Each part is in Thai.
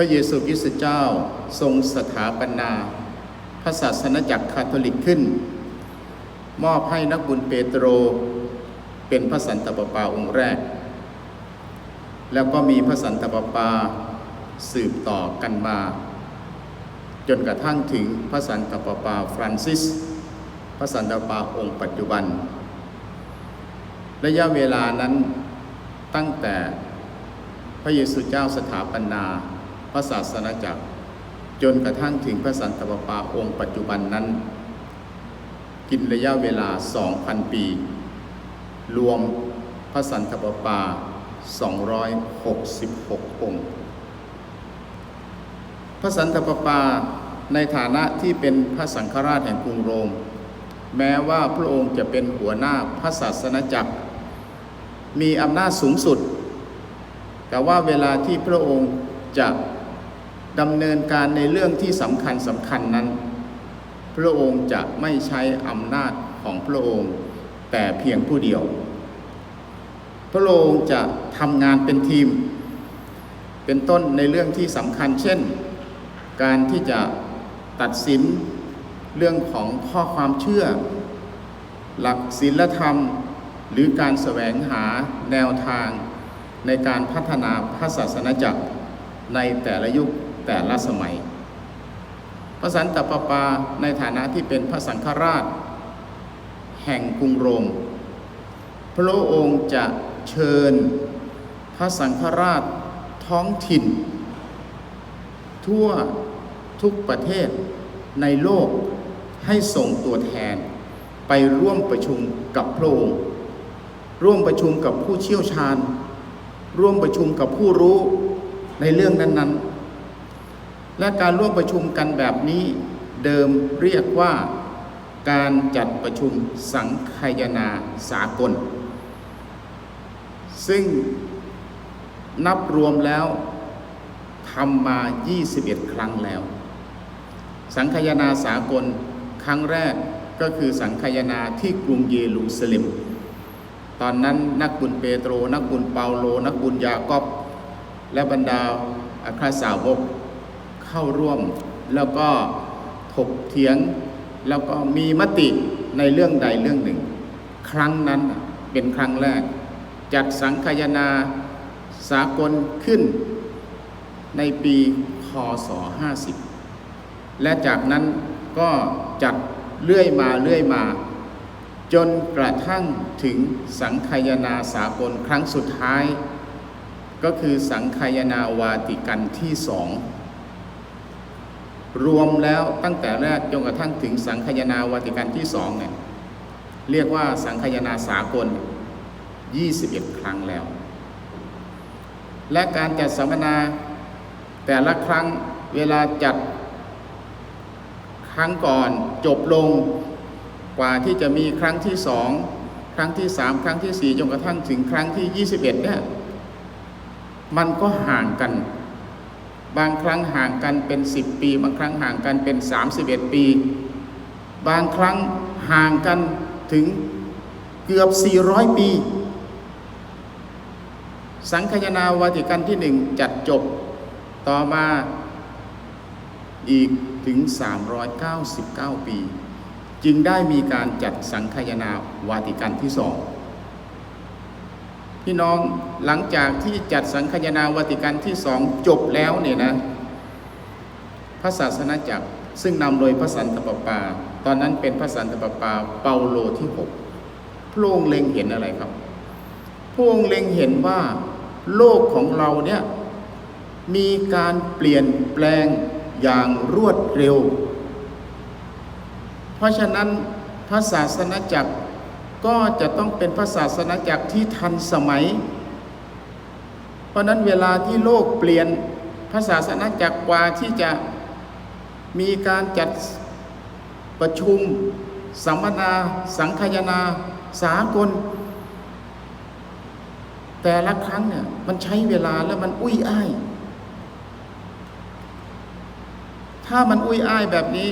ที่รักพระเยซูคริสต์เจ้าทรงสถาปนาพระศาสนจักรคาทอลิกขึ้น มอบให้นักบุญเปโตร เป็นพระสันตะปาปาองค์แรก แล้วก็มีพระสันตะปาปาสืบต่อกันมา จนกระทั่งถึงพระสันตะปาปาฟรานซิส พระสันตะปาปาองค์ปัจจุบัน ระยะเวลานั้นตั้งแต่พระเยซูเจ้าสถาปนา พระศาสนาจักร จนกระทั่งถึงพระสันตะปาปาองค์ปัจจุบันนั้น กินระยะเวลา 2,000 ปี รวมพระสันตะปาปา 266 องค์ พระสันตะปาปาในฐานะที่เป็นพระสังฆราชแห่งกรุงโรม แม้ว่าพระองค์จะเป็นหัวหน้าพระศาสนาจักร มีอำนาจสูงสุด แต่ว่าเวลาที่พระองค์จะ ดำเนินการในเรื่องที่สำคัญสำคัญนั้น พระองค์จะไม่ใช้อำนาจของพระองค์ แต่เพียงผู้เดียว พระองค์จะทำงานเป็นทีม เป็นต้นในเรื่องที่สำคัญ เช่น การที่จะตัดสินเรื่องของข้อความเชื่อ หลักศีลธรรม หรือการแสวงหาแนวทางในการพัฒนาพระศาสนาจักร ในแต่ละยุคแต่ละสมัย พระสันตะปาปาในฐานะที่เป็นพระสังฆราช แห่งกรุงโรม พระองค์จะเชิญพระสังฆราชท้องถิ่น ทั่วทุกประเทศในโลกให้ส่งตัวแทน ไปร่วมประชุมกับพระองค์ร่วมประชุมกับผู้เชี่ยวชาญ ร่วมประชุมกับผู้รู้ ในเรื่องนั้นๆ และการร่วมประชุมกันแบบนี้เดิมเรียกว่าการจัดประชุมสังคายนาสากล ซึ่งนับรวมแล้วทำมา 21 ครั้งแล้ว สังคายนาสากลครั้งแรกก็คือสังคายนาที่กรุงเยรูซาเล็ม ตอนนั้นนักบุญเปโตร นักบุญเปาโล นักบุญยากอบ และบรรดาอัครสาวกเข้าร่วม แล้วก็ถกเถียง แล้วก็มีมติในเรื่องใดเรื่องหนึ่ง ครั้งนั้นเป็นครั้งแรก จัดสังคายนาสากลขึ้นในปีคศ50 และจากนั้นก็จัดเลื่อยมาเลื่อยมา จนกระทั่งถึงสังคายนาสากลครั้งสุดท้าย ก็คือสังคายนาวาติกันที่สองรวมแล้วตั้งแต่แรกจนกระทั่งถึงสังคายนาวาติกันที่สองเนี่ยเรียกว่าสังคายนาสากล 21 ครั้งแล้ว และการจัดสัมมนาแต่ละครั้งเวลาจัดครั้งก่อนจบลงกว่าที่จะมีครั้งที่สองครั้งที่สามครั้งที่สี่จนกระทั่งถึงครั้งที่ยี่สิบเอ็ดเนี่ย มันก็ห่างกัน บางครั้งห่างกันเป็นสิบปี บางครั้งห่างกันเป็นสามสิบเอ็ดปี บางครั้งห่างกันถึงเกือบสี่ร้อยปี สังคายนาวาติกันที่หนึ่งจัดจบต่อมาอีกถึง 399 ปี จึงได้มีการจัดสังคายนาวาติกันที่สอง พี่น้องหลังจากที่จัดสังคายนาวติกันที่สองจบแล้วเนี่ยนะ พระศาสนาจักรซึ่งนำโดยพระสันตะปาปา ตอนนั้นเป็นพระสันตะปาปาเปาโลที่หกพระองค์เล็งเห็นอะไรครับพระองค์เล็งเห็นว่าโลกของเราเนี่ยมีการเปลี่ยนแปลงอย่างรวดเร็ว เพราะฉะนั้นพระศาสนาจักร ก็จะต้องเป็นพระศาสนาจักรที่ทันสมัย เพราะนั้นเวลาที่โลกเปลี่ยนพระศาสนาจักรกว่าที่จะมีการจัดประชุม สัมมนา สังคายนา สากล แต่ละครั้งเนี่ยมันใช้เวลาแล้วมันอุ้ยอ้าย ถ้ามันอุ้ยอ้ายแบบนี้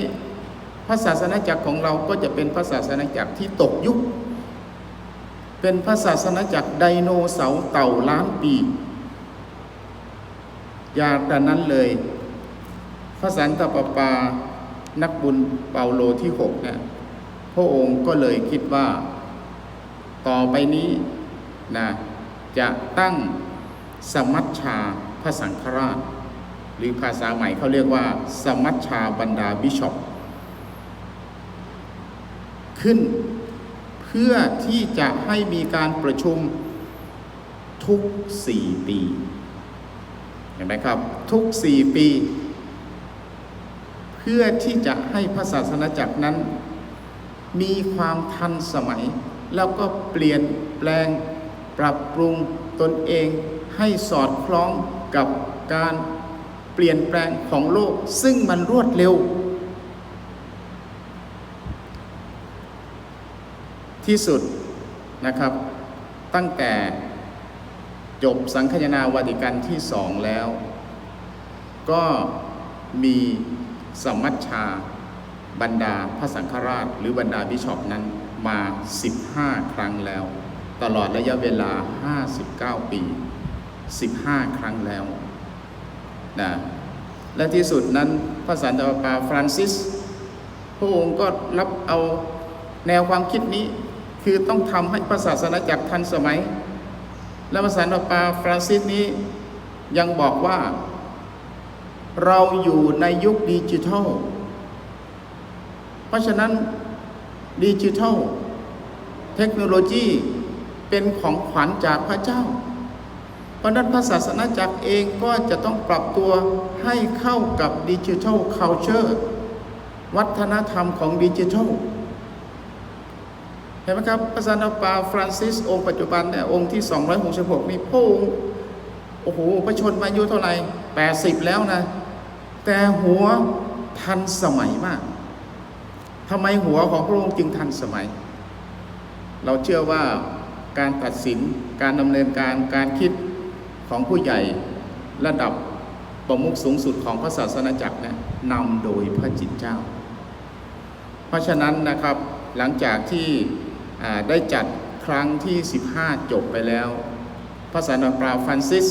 พระศาสนาจักรของเราก็จะเป็นพระศาสนาจักรที่ตกยุค เป็นพระศาสนาจักรไดโนเสาร์เต่าล้านปี อยากแต่นั้นเลย พระสันตะปาปา นักบุญเปาโลที่หกเนี่ยพระองค์ก็เลยคิดว่า ต่อไปนี้นะจะตั้งสมัชชาพระสังฆราช หรือภาษาใหม่เขาเรียกว่า สมัชชาบรรดาบิชอปขึ้น เพื่อที่จะให้มีการประชุมทุกสี่ปี เห็นไหมครับ ทุกสี่ปี เพื่อที่จะให้พระศาสนาจักรนั้น มีความทันสมัย แล้วก็เปลี่ยนแปลงปรับปรุงตนเองให้สอดคล้องกับการเปลี่ยนแปลงของโลก ซึ่งมันรวดเร็ว ที่สุดนะครับ ตั้งแต่จบสังคายนาวาติกันที่สองแล้ว ก็มีสมัชชาบรรดาพระสังฆราช หรือบรรดาบิชอปนั้นมา 15 ครั้งแล้ว ตลอดระยะเวลา 59 ปี 15 ครั้งแล้วนะและที่สุดนั้นพระสันตะปาฟรานซิส พระองค์ก็รับเอาแนวความคิดนี้ คือต้องทำให้พระศาสนาจักรทันสมัย และพระสันปาฟรานซิสนี้ยังบอกว่า เราอยู่ในยุคดิจิทัล เพราะฉะนั้นดิจิทัล เทคโนโลยีเป็นของขวัญจากพระเจ้า เพราะนั้นพระศาสนาจักรเองก็จะต้องปรับตัวให้เข้ากับดิจิทัลเคาเจอร์วัฒนธรรมของดิจิทัล ห็นไหมครับพระสันตะปาฟรานซิสองค์ปัจจุบันเนี่ยองค์ที่ 266 นี่พระองค์โอ้โหพระชนมาอายุเท่าไหร่ 80 แล้วนะ แต่หัวทันสมัยมากทำไมหัวของพระองค์จึงทันสมัย เราเชื่อว่าการตัดสินการดำเนินการการคิดของผู้ใหญ่ระดับประมุขสูงสุดของพระศาสนาจักรนี่นำโดยพระจิตเจ้า เพราะฉะนั้นนะครับหลังจากที่ ได้จัดครั้งที่ 15 จบไปแล้ว พระสันตะปาฟรานซิส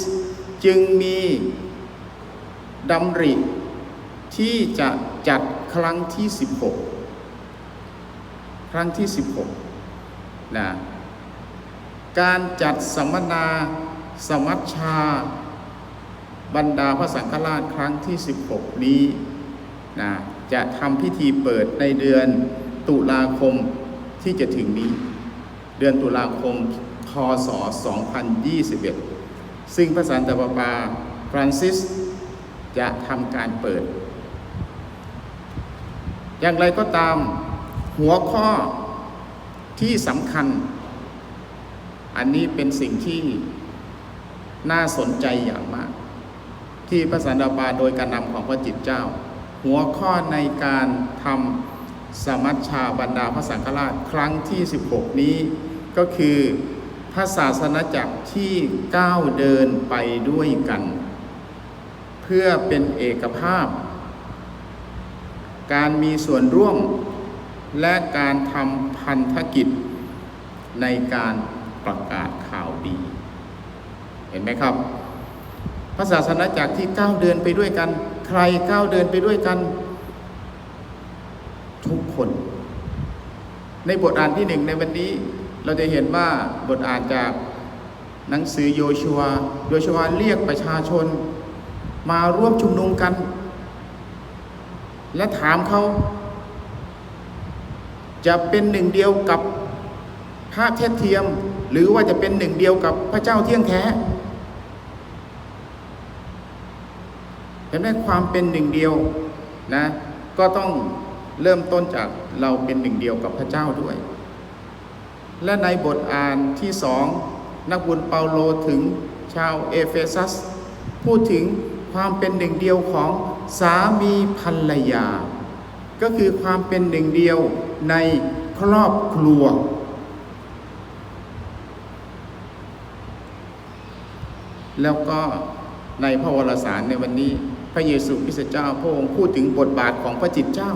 จึงมีดำริที่จะจัดครั้งที่ 16 ครั้งที่ 16นะการจัดสัมมนาสมัชชา บรรดาพระสังฆราชครั้งที่ 16 นี้นะจะทำพิธีเปิดในเดือนตุลาคม ที่จะถึงนี้ เดือนตุลาคมคศ 2021 ซึ่งพระสันตะปาปาฟรานซิสจะทำการเปิด อย่างไรก็ตามหัวข้อที่สำคัญ อันนี้เป็นสิ่งที่น่าสนใจอย่างมาก ที่พระสันตะปาโดยการนำของพระจิตเจ้า หัวข้อในการทำ สมัชชาบรรดาพระสังฆราชครั้งที่ 16 นี้ก็คือพระศาสนาจักรที่ก้าวเดินไปด้วยกัน เพื่อเป็นเอกภาพ การมีส่วนร่วม และการทำพันธกิจในการประกาศข่าวดี เห็นไหมครับพระศาสนาจักรที่ก้าวเดินไปด้วยกัน ใครก้าวเดินไปด้วยกัน คน ในบทอ่านที่หนึ่งในวันนี้เราจะเห็นว่าบทอ่านจากหนังสือโยชัว โยชัวเรียกประชาชน มาร่วมชุมนุมกัน และถามเขา จะเป็นหนึ่งเดียวกับพระเทพเทียม หรือว่าจะเป็นหนึ่งเดียวกับพระเจ้าเที่ยงแท้เห็นไหมความเป็นหนึ่งเดียวนะ ก็ต้อง เริ่มต้นจากเราเป็นหนึ่งเดียวกับพระเจ้าด้วย และในบทอ่านที่สองนักบุญเปาโลถึงชาวเอเฟซัส พูดถึงความเป็นหนึ่งเดียวของสามีภรรยา ก็คือความเป็นหนึ่งเดียวในครอบครัว แล้วก็ในพระวรสารในวันนี้ พระเยซูคริสต์เจ้าพระองค์พูดถึงบทบาทของพระจิตเจ้า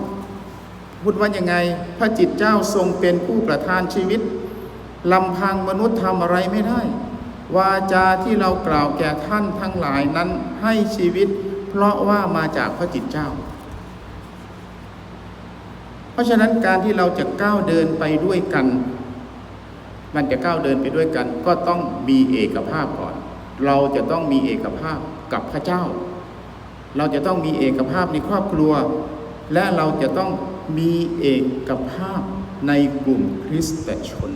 พูดว่ายังไง พระจิตเจ้าทรงเป็นผู้ประทานชีวิตลำพังมนุษย์ทำอะไรไม่ได้ วาจาที่เรากล่าวแก่ท่านทั้งหลายนั้นให้ชีวิต เพราะว่ามาจากพระจิตเจ้า เพราะฉะนั้นการที่เราจะก้าวเดินไปด้วยกัน มันจะก้าวเดินไปด้วยกัน ก็ต้องมีเอกภาพก่อน เราจะต้องมีเอกภาพกับพระเจ้า เราจะต้องมีเอกภาพในครอบครัว และเราจะต้อง มีเอกภาพในกลุ่มคริสตชน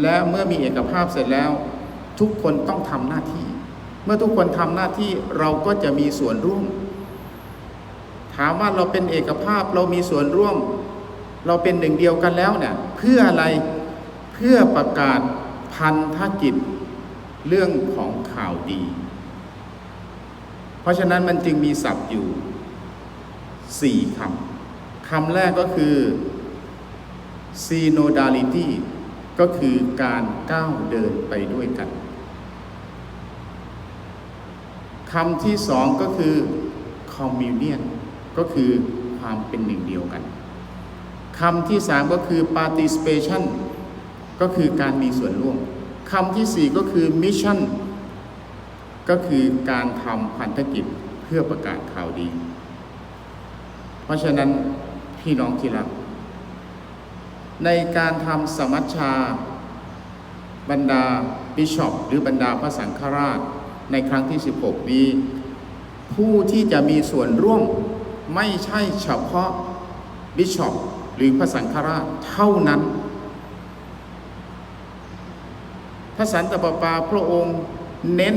และเมื่อมีเอกภาพเสร็จแล้ว ทุกคนต้องทำหน้าที่ เมื่อทุกคนทำหน้าที่เราก็จะมีส่วนร่วม ถามว่าเราเป็นเอกภาพเรามีส่วนร่วม เราเป็นหนึ่งเดียวกันแล้วเนี่ยเพื่ออะไรเพื่อประกาศพันธกิจเรื่องของข่าวดี ราะฉะนั้นมันจึงมีศัพท์อยู่สี่คำ คำแรกก็คือ synodality ก็คือการก้าวเดินไปด้วยกัน คำที่สองก็คือ communion ก็คือความเป็นหนึ่งเดียวกัน คำที่สามก็คือ participation ก็คือการมีส่วนร่วม คำที่สี่ก็คือ mission ก็คือการทำพันธกิจเพื่อประกาศข่าวดี เพราะฉะนั้นพี่น้องที่รัก ในการทำสมัชชา บรรดาบิชอปหรือบรรดาพระสังฆราชในครั้งที่ 16 นี้ ผู้ที่จะมีส่วนร่วมไม่ใช่เฉพาะบิชอปหรือพระสังฆราชเท่านั้น พระสันตะปาปาพระองค์เน้น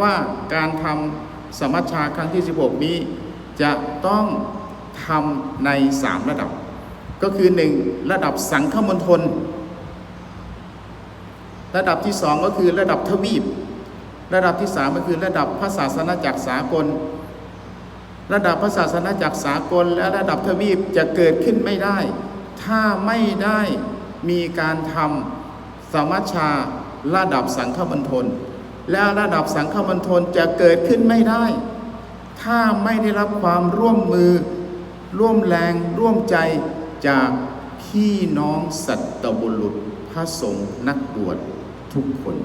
ว่าการทำสมัชชาครั้งที่ 16 นี้ จะต้องทำในสามระดับ ก็คือหนึ่งระดับสังฆมณฑลระดับที่สองก็คือระดับทวีป ระดับที่สามก็คือระดับพระศาสนาจักรสากล ระดับพระศาสนาจักรสากล และระดับทวีปจะเกิดขึ้นไม่ได้ ถ้าไม่ได้มีการทำสมัชชาระดับสังฆมณฑล แล้วระดับสังฆมณฑลจะเกิดขึ้นไม่ได้ ถ้าไม่ได้รับความร่วมมือ ร่วมแรงร่วมใจจากพี่น้องสัตบุรุษพระสงฆ์นักบวชทุกคน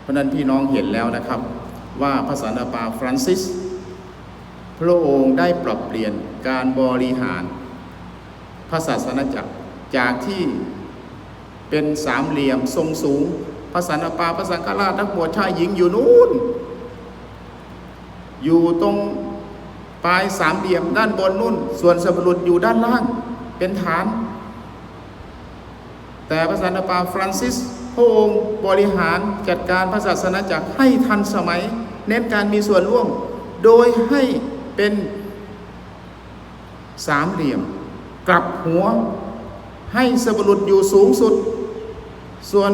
เพราะนั้นพี่น้องเห็นแล้วนะครับว่าพระสันตะปาฟรานซิส พระองค์ได้ปรับเปลี่ยนการบริหารพระศาสนาจักรจากที่เป็นสามเหลี่ยมทรงสูง พระสันตปาพระสังฆราชนักบวชชายหญิงอยู่นู้นอยู่ตรงปลายสามเหลี่ยมด้านบนนุ่น ส่วนสับรุษอยู่ด้านล่างเป็นฐาน แต่พระสันตปาฟรานซิสพระองค์บริหารจัดการพระศาสนาจักรให้ทันสมัย เน้นการมีส่วนร่วม โดยให้เป็นสามเหลี่ยม กลับหัว ให้สับรุษอยู่สูงสุด ส่วน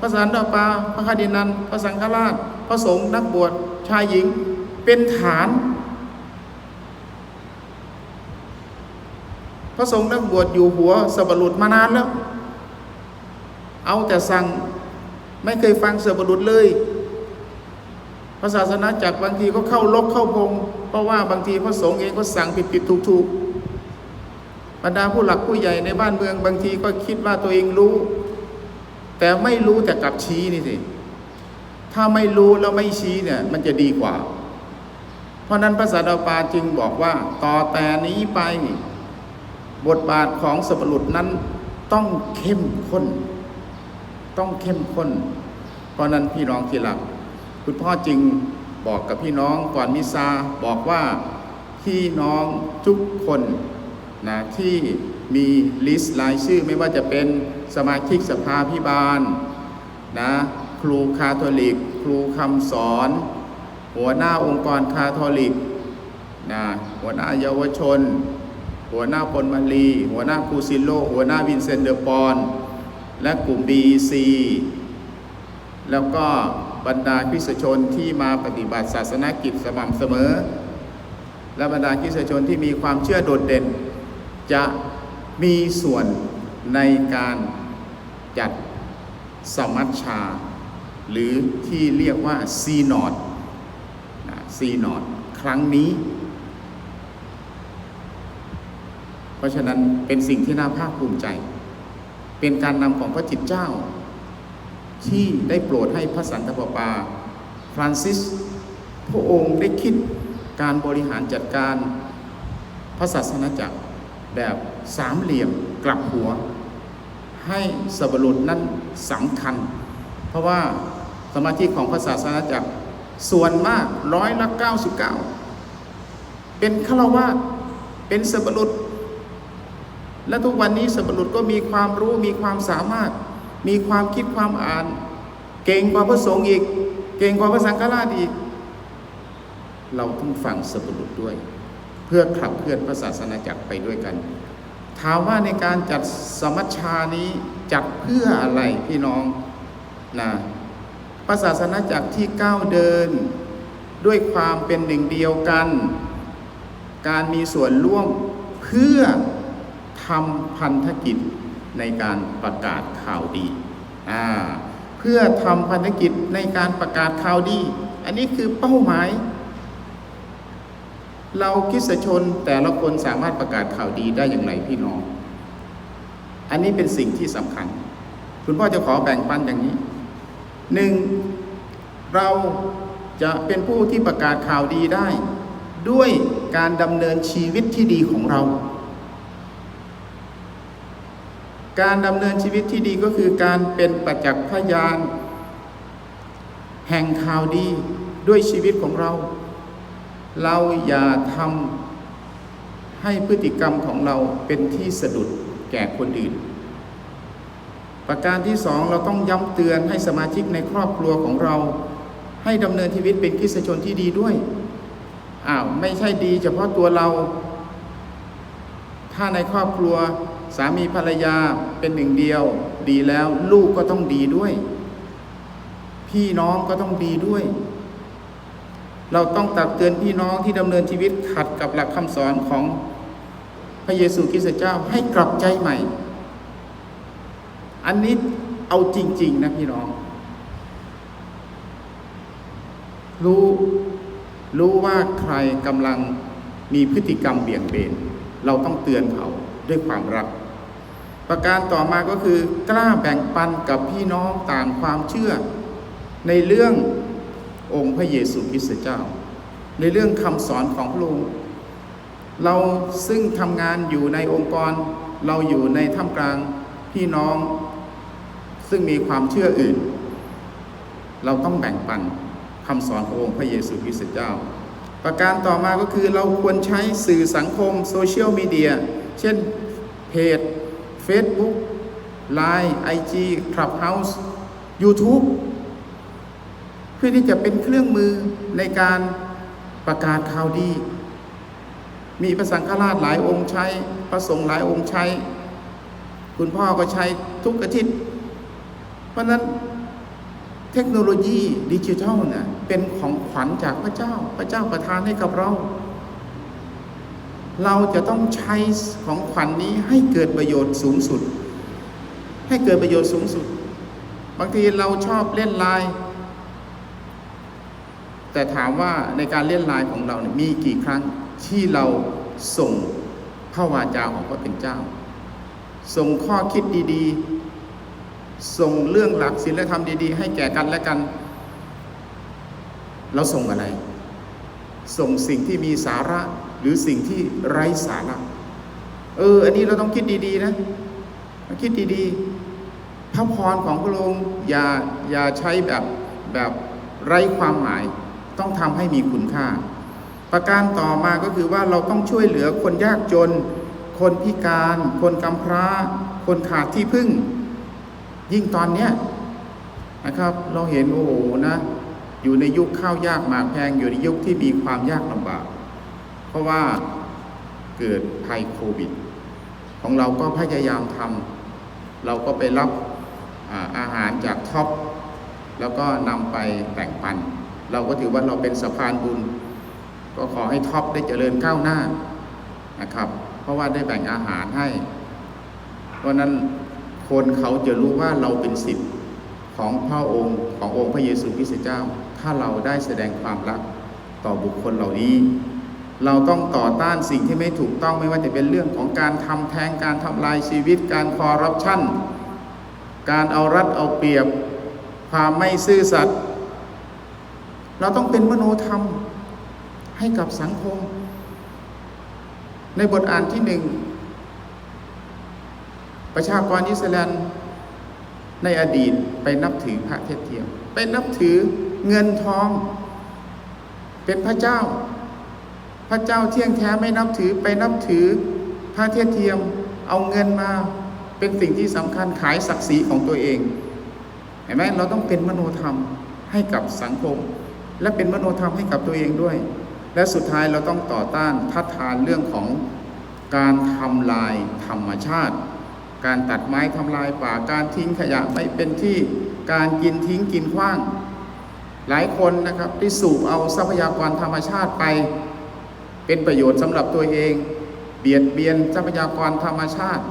พระสันตะปาพระคดินันพระสังฆราช พระสงฆ์นักบวชชายหญิงเป็นฐาน พระสงฆ์นักบวชอยู่หัวสบรุษมานานแล้ว เอาแต่สั่งไม่เคยฟังสบรุษเลยพระศาสนาจักรบางทีก็เข้าลกเข้าพง เพราะว่าบางทีพระสงฆ์เองก็สั่งผิดผิดถูกถูกบรรดาผู้หลักผู้ใหญ่ในบ้านเมืองบางทีก็คิดว่าตัวเองรู้ แต่ไม่รู้แต่กลับชี้นี่สิ ถ้าไม่รู้แล้วไม่ชี้เนี่ย มันจะดีกว่า เพราะนั้นพระสันตะปาจึงบอกว่า ต่อแต่นี้ไป บทบาทของสัพรุษนั้นต้องเข้มข้น ต้องเข้มข้น เพราะนั้นพี่น้องที่รักคุณพ่อจึงบอกกับพี่น้องก่อนมิซาบอกว่าพี่น้องทุกคนนะที่ มีลิสต์รายชื่อไม่ว่าจะเป็นสมาชิกสภาพิบาลนะครูคาทอลิก ครูคำสอน หัวหน้าองค์กรคาทอลิกนะหัวหน้าเยาวชน หัวหน้าปนมาลี หัวหน้าครูซิโล หัวหน้าวินเซนเดอร์ปอน และกลุ่ม BEC แล้วก็บรรดาคริสชนที่มาปฏิบัติศาสนกิจสม่ำเสมอ และบรรดาคริสชนที่มีความเชื่อโดดเด่น จะ มีส่วนในการจัดสมัชชา หรือที่เรียกว่าซีนอดซีนอดครั้งนี้ เพราะฉะนั้นเป็นสิ่งที่น่าภาคภูมิใจ เป็นการนำของพระจิตเจ้า ที่ได้โปรดให้พระสันตะปาปาฟรานซิสพระองค์ได้คิดการบริหารจัดการพระศาสนาจักรแบบ สามเหลี่ยมกลับหัว ให้สับรุษนั้นสำคัญ เพราะว่าสมาชิกของพระศาสนาจักรส่วนมากร้อยละ99เป็นฆราวาสเป็นสับรุษและทุกวันนี้สับปะรดก็มีความรู้มีความสามารถ มีความคิดความอ่าน เก่งกว่าพระสงฆ์อีก เก่งกว่าพระสังฆราชอีก เราต้องฟังสับปะรดด้วย เพื่อขับเคลื่อนพระศาสนาจักรไปด้วยกัน ถามว่าในการจัดสมัชชานี้จัดเพื่ออะไรพี่น้องนะพระศาสนาจักรที่ก้าวเดิน ด้วยความเป็นหนึ่งเดียวกัน การมีส่วนร่วมเพื่อทำพันธกิจในการประกาศข่าวดีอ่าเพื่อทำพันธกิจในการประกาศข่าวดี อันนี้คือเป้าหมาย เราคริสชนแต่ละคนสามารถประกาศข่าวดีได้อย่างไรพี่น้อง อันนี้เป็นสิ่งที่สำคัญ คุณพ่อจะขอแบ่งปันอย่างนี้หนึ่งเราจะเป็นผู้ที่ประกาศข่าวดีได้ ด้วยการดำเนินชีวิตที่ดีของเรา การดำเนินชีวิตที่ดีก็คือการเป็นประจักษ์พยาน แห่งข่าวดีด้วยชีวิตของเรา เราอย่าทำให้พฤติกรรมของเราเป็นที่สะดุดแก่คนอื่น ประการที่สองเราต้องย้ำเตือนให้สมาชิกในครอบครัวของเรา ให้ดำเนินชีวิตเป็นคริสชนที่ดีด้วยอ้าวไม่ใช่ดีเฉพาะตัวเรา ถ้าในครอบครัวสามีภรรยาเป็นหนึ่งเดียว ดีแล้วลูกก็ต้องดีด้วย พี่น้องก็ต้องดีด้วย เราต้องตักเตือนพี่น้องที่ดำเนินชีวิตขัดกับหลักคำสอนของพระเยซูคริสต์เจ้าให้กลับใจใหม่ อันนี้เอาจริง ๆ นะพี่น้อง รู้รู้ว่าใครกำลังมีพฤติกรรมเบี่ยงเบน เราต้องเตือนเขาด้วยความรัก ประการต่อมาก็คือกล้าแบ่งปันกับพี่น้องต่างความเชื่อ ในเรื่อง องค์พระเยซูคริสต์เจ้า ในเรื่องคำสอนของพระองค์เราซึ่งทำงานอยู่ในองค์กร เราอยู่ในท่ามกลางพี่น้อง ซึ่งมีความเชื่ออื่น เราต้องแบ่งปันคำสอนขององค์พระเยซูคริสต์เจ้า ประการต่อมาก็คือเราควรใช้สื่อสังคมโซเชียลมีเดียเช่นเพจ Facebook Line IG Clubhouse YouTube เพื่อที่จะเป็นเครื่องมือในการประกาศข่าวดี มีพระสังฆราชหลายองค์ใช้ พระสงฆ์หลายองค์ใช้ คุณพ่อก็ใช้ทุกอาทิตย์ เพราะนั้นเทคโนโลยีดิจิทัลเนี่ยเป็นของขวัญจากพระเจ้า พระเจ้าประทานให้กับเรา เราจะต้องใช้ของขวัญนนี้ให้เกิดประโยชน์สูงสุด ให้เกิดประโยชน์สูงสุด บางทีเราชอบเล่นไลน์ แต่ถามว่าในการเล่นลน์ของเราเนี่ยมีกี่ครั้งที่เราส่งพระวาจาของพระเป็นเจ้า ส่งข้อคิดดีๆ ส่งเรื่องหลักศีลธรรมดีๆ ให้แก่กันและกัน เราส่งอะไร ส่งสิ่งที่มีสาระหรือสิ่งที่ไร้สาระ เออ อันนี้เราต้องคิดดีๆนะคิดดีๆพระพรของพระองค์อย่าอย่าใช้แบบแบบไร้ความหมาย ต้องทำให้มีคุณค่า ประการต่อมาก็คือว่าเราต้องช่วยเหลือคนยากจน คนพิการ คนกำพร้า คนขาดที่พึ่ง ยิ่งตอนเนี้ยนะครับ เราเห็นโอ้โหนะ อยู่ในยุคข้าวยากหมากแพงอยู่ในยุคที่มีความยากลำบาก เพราะว่าเกิดภัยโควิด ของเราก็พยายามทำเราก็ไปรับอาอาหารจากท็อปแล้วก็นำไปแบ่งปัน เราก็ถือว่าเราเป็นสะพานบุญ ก็ขอให้ท็อปได้เจริญก้าวหน้านะครับ เพราะว่าได้แบ่งอาหารให้ เพราะนั้นคนเขาจะรู้ว่าเราเป็นสิทธิ์ของพระองค์ขององค์พระเยซูคริสต์เจ้า ถ้าเราได้แสดงความรักต่อบุคคลเหล่านี้ เราต้องต่อต้านสิ่งที่ไม่ถูกต้องไม่ว่าจะเป็นเรื่องของการทำแท้งการทำลายชีวิต การคอร์รัปชันการเอารัดเอาเปรียบ ความไม่ซื่อสัตย์ เราต้องเป็นมโนธรรมให้กับสังคม ในบทอ่านที่หนึ่ง ประชากรอิสราเอลในอดีตไปนับถือพระเทพเทียม ไปนับถือเงินทอง เป็นพระเจ้า พระเจ้าเที่ยงแท้ไม่นับถือไปนับถือพระเทพเทียม เอาเงินมาเป็นสิ่งที่สำคัญขายศักดิ์ศรีของตัวเองเห็นไหมเราต้องเป็นมโนธรรมให้กับสังคม และเป็นมโนธรรมให้กับตัวเองด้วย และสุดท้ายเราต้องต่อต้านทัดทานเรื่องของการทำลายธรรมชาติ การตัดไม้ทำลายป่าการทิ้งขยะไม่เป็นที่การกินทิ้งกินขว้าง หลายคนนะครับที่สูบเอาทรัพยากรธรรมชาติไป เป็นประโยชน์สำหรับตัวเอง เบียดเบียนทรัพยากรธรรมชาติ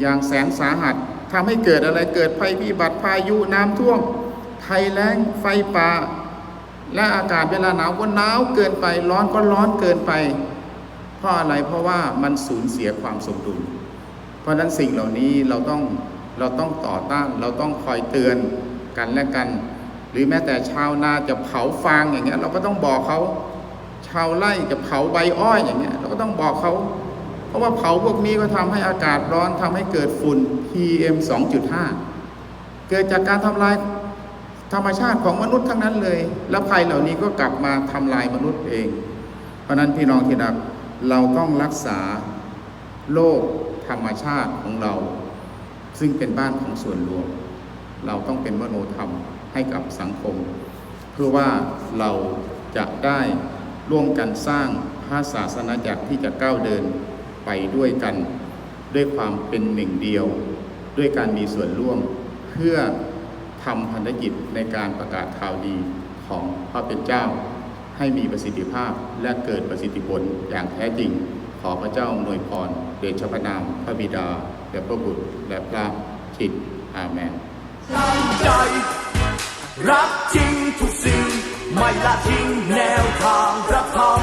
อย่างแสนสาหัสทำให้เกิดอะไรเกิดภัยพิบัติพายุน้ำท่วมภัยแล้งไฟป่า และอากาศเวลาหนาวก็หนาวเกินไป ร้อนก็ร้อนเกินไป เพราะอะไรเพราะว่ามันสูญเสียความสมดุล เพราะฉะนั้นสิ่งเหล่านี้เราต้องเราต้องต่อต้านเราต้องคอยเตือนกันและกัน หรือแม้แต่ชาวนาจะเผาฟางอย่างเงี้ย เราก็ต้องบอกเขาชาวไร่จะเผาใบอ้อยอย่างเงี้ย เราก็ต้องบอกเขาเพราะว่าเผาพวกนี้ก็ทำให้อากาศร้อนทำให้เกิดฝุ่น PM 2.5 เกิดจากการทำลาย ธรรมชาติของมนุษย์ทั้งนั้นเลย แล้วภัยเหล่านี้ก็กลับมาทำลายมนุษย์เอง เพราะฉะนั้นพี่น้องที่รักเราต้องรักษาโลกธรรมชาติของเรา ซึ่งเป็นบ้านของส่วนรวม เราต้องเป็นมโนธรรมให้กับสังคม เพื่อว่าเราจะได้ร่วมกันสร้างพระศาสนาจักรที่จะก้าวเดินไปด้วยกัน ด้วยความเป็นหนึ่งเดียว ด้วยการมีส่วนร่วมเพื่อ ทำพันธกิจในการประกาศข่าวดีของพระเป็นเจ้า ให้มีประสิทธิภาพและเกิดประสิทธิผลอย่างแท้จริง ขอพระเจ้าอำนวยพรเดชพระนามพระบิดาและพระบุตรและพระชิตอาเมนตั้งใจ รักจริงทุกสิ่ง ไม่ละทิ้งแนวทางพระธรรม